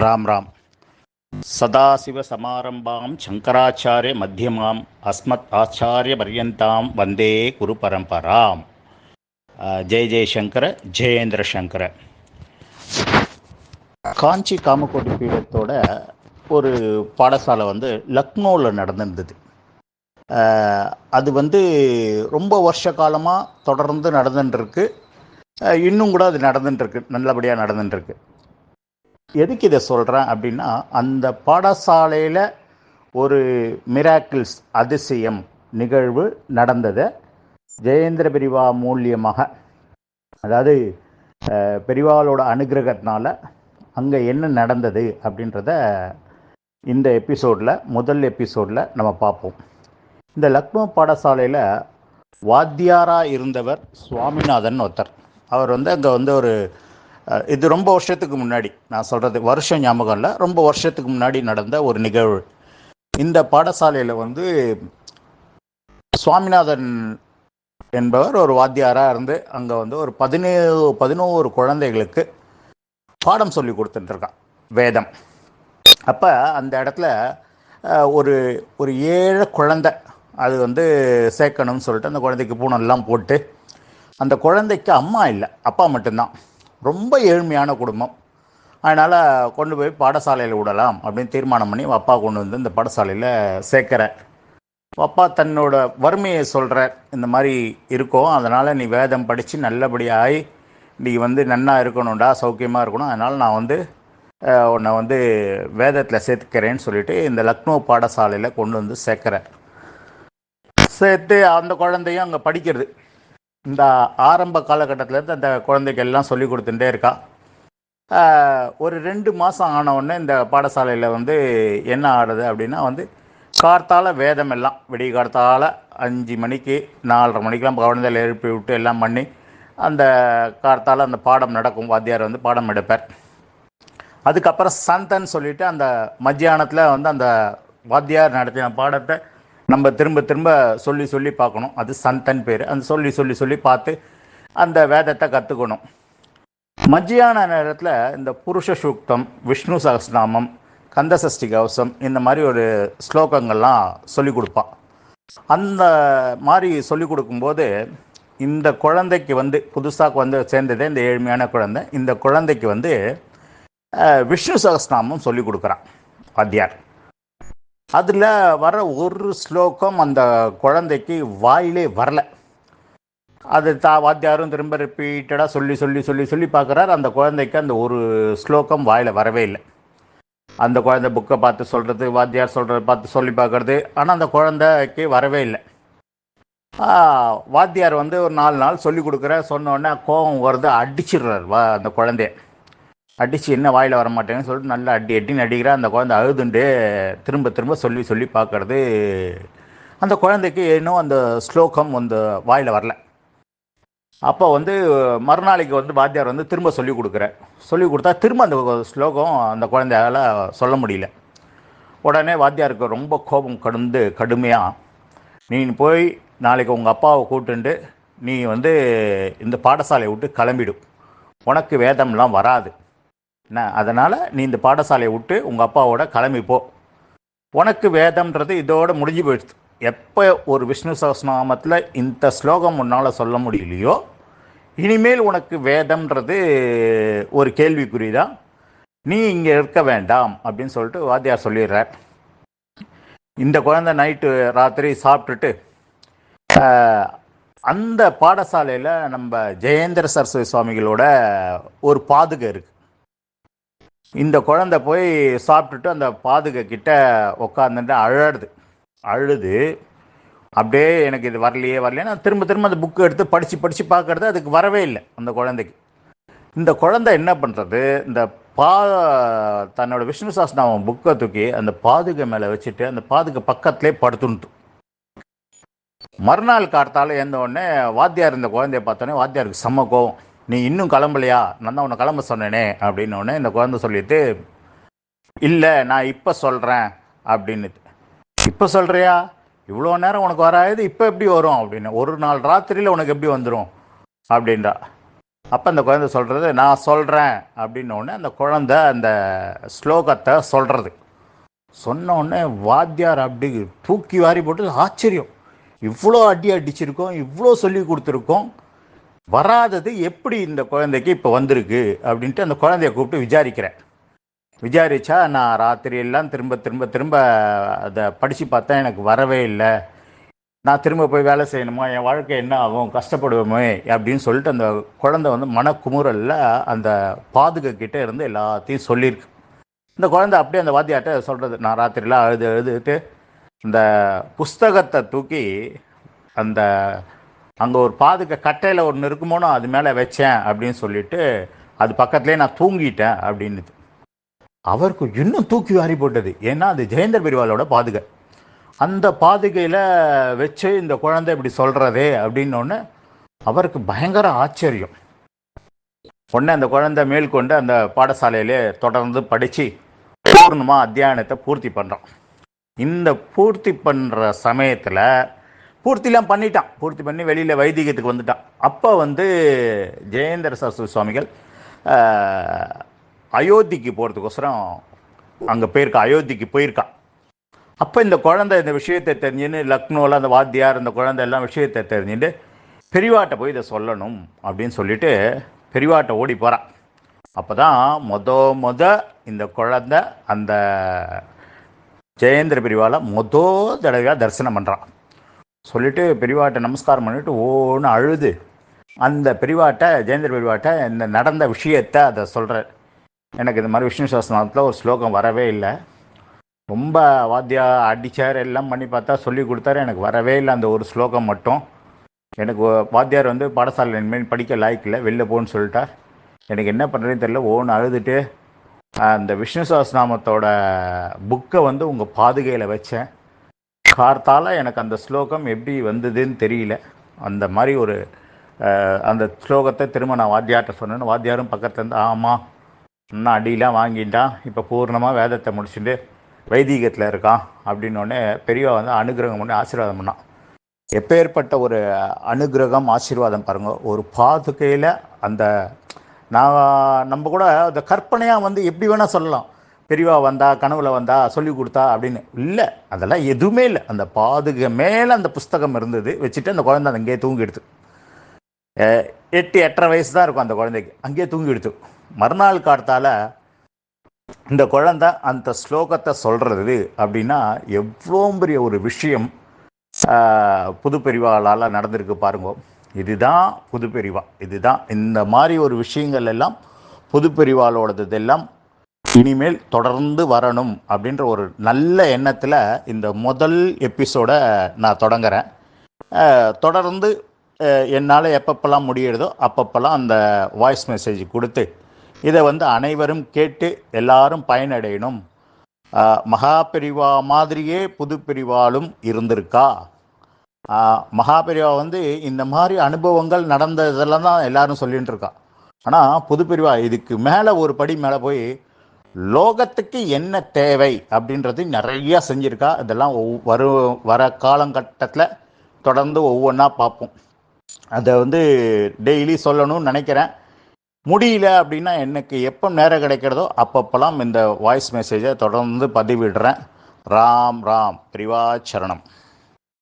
ராம் ராம். சதாசிவசமாரம்பாம் சங்கராச்சாரிய மத்தியமாம் அஸ்மத் ஆச்சாரிய பர்யந்தாம் வந்தே குரு பரம்பராம். ஜெய் ஜெய ஜெயசங்கர ஜெயேந்திர சங்கர. காஞ்சி காமக்கோட்டி பீடத்தோட ஒரு பாடசாலை வந்து லக்னோவில் நடந்திருந்தது. அது வந்து ரொம்ப வருஷ காலமாக தொடர்ந்து நடந்துட்டுருக்கு இன்னும் கூட அது நடந்துட்டுருக்கு நல்லபடியாக நடந்துட்டுருக்கு எதுக்கு இதை சொல்கிறேன் அப்படின்னா அந்த பாடசாலையில் ஒரு மிராக்கிள்ஸ் அதிசயம் நிகழ்வு நடந்ததை. ஜெயேந்திர பெரிவா மூலியமாக அதாவது அஹ், பெரிவாளோட அனுகிரகத்தினால அங்கே என்ன நடந்தது அப்படின்றத இந்த எபிசோடில் முதல் எபிசோடில் நம்ம பார்ப்போம். இந்த லக்னோ பாடசாலையில் வாத்தியாராக இருந்தவர் சுவாமிநாதன் ஒருத்தர். அவர் வந்து அங்கே வந்து ஒரு இது ரொம்ப வருஷத்துக்கு முன்னாடி நான் சொல்கிறது வருஷம் ஞாபகம் இல்லை ரொம்ப வருஷத்துக்கு முன்னாடி நடந்த ஒரு நிகழ்வு. இந்த பாடசாலையில் வந்து சுவாமிநாதன் என்பவர் ஒரு வாத்தியாராக இருந்து அங்கே வந்து ஒரு பதினேழு பதினோரு குழந்தைகளுக்கு பாடம் சொல்லி கொடுத்துட்டுருக்கான் வேதம். அப்போ அந்த இடத்துல ஒரு ஒரு ஏழை குழந்தை அது வந்து சேர்க்கணும்னு சொல்லிட்டு அந்த குழந்தைக்கு பூனெல்லாம் போட்டு அந்த குழந்தைக்கு அம்மா இல்லை அப்பா மட்டும்தான். ரொம்ப ஏழ்மையான குடும்பம். அதனால் கொண்டு போய் பாடசாலையில் விடலாம் அப்படின்னு தீர்மானம் பண்ணி அப்பா கொண்டு வந்து இந்த பாடசாலையில் சேர்க்குறார் அப்பா தன்னோட வறுமையை சொல்கிறார் இந்த மாதிரி இருக்கும் அதனால் நீ வேதம் படித்து நல்லபடியாகி நீ வந்து நன்னா இருக்கணும்டா சௌக்கியமாக இருக்கணும் அதனால் நான் வந்து உன்னை வந்து வேதத்தில் சேர்த்துக்கிறேன்னு சொல்லிட்டு இந்த லக்னோ பாடசாலையில் கொண்டு வந்து சேர்க்குறேன். சேர்த்து அந்த குழந்தையும் அங்கே படிக்கிறது. இந்த ஆரம்ப காலகட்டத்திலேருந்து அந்த குழந்தைகள்லாம் எல்லாம் சொல்லி கொடுத்துட்டே இருக்கா. ஒரு ரெண்டு மாதம் ஆனவுடனே இந்த பாடசாலையில் வந்து என்ன ஆடுது அப்படின்னா வந்து கார்த்தால வேதம் எல்லாம் விடிய கார்த்தால அஞ்சு மணிக்கு நாலரை மணிக்கெலாம் குழந்தையில எழுப்பி விட்டு எல்லாம் பண்ணி அந்த கார்த்தால அந்த பாடம் நடக்கும். வாத்தியார் வந்து பாடம் எடுப்பார். அதுக்கப்புறம் சந்தன் சொல்லிவிட்டு அந்த மத்தியானத்தில் வந்து அந்த வாத்தியார் நடத்தின பாடத்தை நம்ம திரும்ப திரும்ப சொல்லி சொல்லி பார்க்கணும். அது சந்தன் பேர். அந்த சொல்லி சொல்லி சொல்லி பார்த்து அந்த வேதத்தை கற்றுக்கணும் மத்தியான நேரத்தில் இந்த புருஷ சூக்தம் விஷ்ணு சகஸ்நாமம் கந்தசஷ்டி கவசம் இந்த மாதிரி ஒரு ஸ்லோகங்கள்லாம் சொல்லி கொடுப்பான். அந்த மாதிரி சொல்லி கொடுக்கும்போது இந்த குழந்தைக்கு வந்து புதுசாக வந்து சேர்ந்ததே இந்த ஏழ்மையான குழந்தை. இந்த குழந்தைக்கு வந்து விஷ்ணு சகஸ்நாமம் சொல்லி கொடுக்குறான். வாத்தியார் அதில் வர ஒரு ஸ்லோகம் அந்த குழந்தைக்கு வாயிலே வரல. அது தா வாத்தியாரும் திரும்ப ரிப்பீட்டடாக சொல்லி சொல்லி சொல்லி சொல்லி பார்க்குறாரு. அந்த குழந்தைக்கு அந்த ஒரு ஸ்லோகம் வாயில் வரவே இல்லை. அந்த குழந்தை புக்கை பார்த்து சொல்கிறது வாத்தியார் சொல்கிறத பார்த்து சொல்லி பார்க்குறது. ஆனால் அந்த குழந்தைக்கு வரவே இல்லை. வாத்தியார் வந்து ஒரு நாலு நாள் சொல்லி கொடுக்குற சொன்னோடனே கோபம் வருது அடிச்சிடுறாரு வா அந்த குழந்தைய. அடித்து என்ன வாயில் வர மாட்டேங்குன்னு சொல்லிட்டு நல்லா அடி அடின்னு அடிக்கிற அந்த குழந்தை அழுதுண்டு திரும்ப திரும்ப சொல்லி சொல்லி பார்க்குறது. அந்த குழந்தைக்கு இன்னும் அந்த ஸ்லோகம் அந்த வாயில் வரல. அப்போ வந்து மறுநாளைக்கு வந்து வாத்தியார் வந்து திரும்ப சொல்லி கொடுக்குறேன் சொல்லி கொடுத்தா திரும்ப அந்த ஸ்லோகம் அந்த குழந்தையால சொல்ல முடியல. உடனே வாத்தியாருக்கு ரொம்ப கோபம் கடுந்து கடுமையாக நீ போய் நாளைக்கு உங்கள் அப்பாவை கூட்டுண்டு நீ வந்து இந்த பாடசாலையை விட்டு கிளம்பிடும் உனக்கு வேதம்லாம் வராது. என்ன? அதனால் நீ இந்த பாடசாலையை விட்டு உங்கள் அப்பாவோட கிளம்பிப்போ உனக்கு வேதம்ன்றது இதோட முடிஞ்சு போயிடுச்சு எப்போ ஒரு விஷ்ணு சகஸ்நாமத்தில் இந்த ஸ்லோகம் உன்னால் சொல்ல முடியலையோ இனிமேல் உனக்கு வேதம்ன்றது ஒரு கேள்விக்குறி தான் நீ இங்கே இருக்க வேண்டாம் அப்படின்னு சொல்லிட்டு வாத்தியார் சொல்லிடுறார். இந்த குழந்தை நைட்டு ராத்திரி சாப்பிட்டுட்டு அந்த பாடசாலையில் நம்ம ஜெயேந்திர சரஸ்வதி சுவாமிகளோட ஒரு பாதுகை இருக்குது இந்த குழந்தை போய் சாப்பிட்டுட்டு அந்த பாதுகை கிட்ட உட்காந்துட்டு அழறது. அழுது அப்படியே எனக்கு இது வரலையே வரலையே நான் திரும்ப திரும்ப அந்த புக்கு எடுத்து படித்து படித்து பார்க்கறது அதுக்கு வரவே இல்லை அந்த குழந்தைக்கு. இந்த குழந்தை என்ன பண்ணுறது இந்த பா தன்னோட விஷ்ணு சாஸ்திரம் புக்கை தூக்கி அந்த பாதுகை மேலே வச்சுட்டு அந்த பாதுகை பக்கத்துலேயே படுத்துன்ட்டு மறுநாள் கார்த்தால எழுந்த உடனே வாத்தியார் இந்த குழந்தைய பார்த்தோன்னே வாத்தியாருக்கு செம்ம கோவம். நீ இன்னும் கிளம்பலையா? நான் தான் உன்னை கிளம்ப சொன்னேனே அப்படின்னு இந்த குழந்தை சொல்லிட்டு இல்லை நான் இப்போ சொல்கிறேன் அப்படின்னு இப்போ சொல்கிறியா இவ்வளோ நேரம் உனக்கு வராது இப்போ எப்படி வரும்? அப்படின்னு. ஒரு நாள் ராத்திரியில் உனக்கு எப்படி வந்துடும் அப்படின்றா. அப்போ அந்த குழந்தை சொல்கிறது நான் சொல்கிறேன் அப்படின்ன அந்த குழந்தை அந்த ஸ்லோகத்தை சொல்கிறது சொன்னோடனே வாத்தியார் அப்படி தூக்கி வாரி போட்டு ஆச்சரியம். இவ்வளோ அடி அடிச்சிருக்கோம் இவ்வளோ சொல்லி கொடுத்துருக்கோம். வராதது எப்படி இந்த குழந்தைக்கு இப்போ வந்திருக்கு அப்படின்ட்டு அந்த குழந்தைய கூப்பிட்டு விசாரிக்கிறேன். விசாரிச்சா நான் ராத்திரி எல்லாம் திரும்ப திரும்ப திரும்ப அதை படித்து பார்த்தா எனக்கு வரவே இல்லை. நான் திரும்ப போய் வேலை செய்யணுமா? என் வாழ்க்கை என்ன ஆகும்? கஷ்டப்படுவோமே அப்படின்னு சொல்லிட்டு அந்த குழந்தை வந்து மனக்குமுறலில் அந்த பாதுகா இருந்து எல்லாத்தையும் சொல்லியிருக்கு இந்த குழந்தை அப்படியே அந்த வாத்தியார்ட்ட சொல்கிறது நான் ராத்திரிலாம் அழுது அழுதுட்டு இந்த புஸ்தகத்தை தூக்கி அந்த அங்கே ஒரு பாதுக்க கட்டையில் ஒன்று இருக்குமோனோ அது மேலே வச்சேன் அப்படின்னு சொல்லிட்டு அது பக்கத்துலேயே நான் தூங்கிட்டேன் அப்படின்னுது. அவருக்கு இன்னும் தூக்கி வாரி போட்டது. ஏன்னா அது ஜெயந்தர் பெரிவாலோட பாதுகை. அந்த பாதுகையில் வச்சு இந்த குழந்தை இப்படி சொல்கிறதே அப்படின்னோடனே அவருக்கு பயங்கர ஆச்சரியம். உடனே அந்த குழந்தை மேற்கொண்டு அந்த பாடசாலையிலே தொடர்ந்து படித்து பூர்ணமாக அத்தியானத்தை பூர்த்தி பண்ணுறான் இந்த பூர்த்தி பண்ணுற சமயத்தில் பூர்த்திலாம் பண்ணிட்டான். பூர்த்தி பண்ணி வெளியில் வைதிகத்துக்கு வந்துட்டான். அப்போ வந்து ஜெயேந்திர சரஸ்வதி சுவாமிகள் அயோத்திக்கு போகிறதுக்கோசரம் அங்கே போயிருக்கான் அயோத்திக்கு போயிருக்கான் அப்போ இந்த குழந்தை இந்த விஷயத்தை தெரிஞ்சுன்னு லக்னோவில் அந்த வாத்தியார் இந்த குழந்தை எல்லாம் விஷயத்தை தெரிஞ்சுட்டு பெரியவாட்ட போய் இதை சொல்லணும் அப்படின்னு சொல்லிட்டு பெரியவாட்ட ஓடி போகிறான் அப்போ தான் மொத மொத இந்த குழந்தை அந்த ஜெயேந்திர பெரியவாளை மொத தடவையாக தரிசனம் பண்ணுறான் சொல்லிவிட்டு பெரியவாட்ட நமஸ்காரம் பண்ணிவிட்டு ஓன்னு அழுது. அந்த பெரியவாட்டை ஜெயேந்திர பெரியவாட்டை இந்த நடந்த விஷயத்தை அதை சொல்கிறார் எனக்கு இந்த மாதிரி விஷ்ணு சாஸ்திரத்தில் ஒரு ஸ்லோகம் வரவே இல்லை. ரொம்ப வாத்தியா அடித்தார் எல்லாம் பண்ணி பார்த்தா சொல்லி கொடுத்தாரு எனக்கு வரவே இல்லை அந்த ஒரு ஸ்லோகம் மட்டும். எனக்கு வாத்தியார் வந்து பாடசாலை இனிமேல் படிக்க லாய்க்கில்லை வெளில போன்னு சொல்லிட்டார். எனக்கு என்ன பண்ணுறதுன்னு தெரியல ஓன்னு அழுதுட்டு அந்த விஷ்ணு சாஸ்திரநாமத்தோட புக்கை வந்து உங்கள் பாதுகையில் வச்சேன். கார்த்தால் எனக்கு அந்த ஸ்லோகம் எப்படி வந்ததுன்னு தெரியல. அந்த மாதிரி ஒரு அந்த ஸ்லோகத்தை திரும்ப நான் வாத்தியார்கிட்ட சொன்னேன்னு வாத்தியாரும் பக்கத்துலேருந்து ஆமாம் இன்னும் அடியெலாம் வாங்கிட்டான் இப்போ பூர்ணமாக வேதத்தை முடிச்சுட்டு வைதீகத்தில் இருக்கான் அப்படின்னோடனே பெரியவா வந்து அனுகிரகம் பண்ணி ஆசீர்வாதம் பண்ணான். எப்பேற்பட்ட ஒரு அனுகிரகம் ஆசீர்வாதம் பாருங்கள் ஒரு பாதுகையில் அந்த நான் நம்ம கூட அந்த கற்பனையாக வந்து எப்படி வேணால் சொல்லலாம். பெரியவா வந்தா கனவுல வந்தா சொல்லி கொடுத்தா அப்படின்னு. இல்லை அதெல்லாம் எதுவுமே இல்லை. அந்த பாதுக மேலே அந்த புஸ்தகம் இருந்தது வச்சுட்டு அந்த குழந்தை அங்கேயே தூங்கிடுது எட்டு எட்டரை வயசு தான் இருக்கும் அந்த குழந்தைக்கு. அங்கேயே தூங்கிடுது மறுநாள் காலத்தால் இந்த குழந்தை அந்த ஸ்லோகத்தை சொல்கிறது அப்படின்னா எவ்வளோ பெரிய ஒரு விஷயம் ஆஹ், புது பெரிவாளால் நடந்திருக்கு பாருங்க. இதுதான் புது பெரிவா இதுதான் இந்த மாதிரி ஒரு விஷயங்கள் எல்லாம் புது பெரிவாளோடது எல்லாம் இனிமேல் தொடர்ந்து வரணும் அப்படின்ற ஒரு நல்ல எண்ணத்தில் இந்த முதல் எபிசோடை நான் தொடங்குறேன். தொடர்ந்து என்னால் எப்பப்பெல்லாம் முடியுறதோ அப்பப்பெல்லாம் அந்த வாய்ஸ் மெசேஜ் கொடுத்து இதை வந்து அனைவரும் கேட்டு எல்லாரும் பயனடையணும். மகாபிரிவா மகா மாதிரியே புது இருந்திருக்கா? ஆஹ், மகா வந்து இந்த மாதிரி அனுபவங்கள் நடந்ததெல்லாம் தான் எல்லாரும் சொல்லிகிட்டு இருக்கா. ஆனால் புது இதுக்கு மேலே ஒரு படி மேலே போய் லோகத்துக்கு என்ன தேவை அப்படின்றது நிறையா செஞ்சுருக்கா. இதெல்லாம் வரும் வர காலகட்டத்தில் தொடர்ந்து ஒவ்வொன்றா பார்ப்போம் அதை வந்து டெய்லி சொல்லணும்னு நினைக்கிறேன். முடியல அப்படின்னா எனக்கு எப்போ நேரம் கிடைக்கிறதோ அப்பப்பெல்லாம் இந்த வாய்ஸ் மெசேஜை தொடர்ந்து பதிவிடுறேன். ராம் ராம் பிரிவாச்சரணம்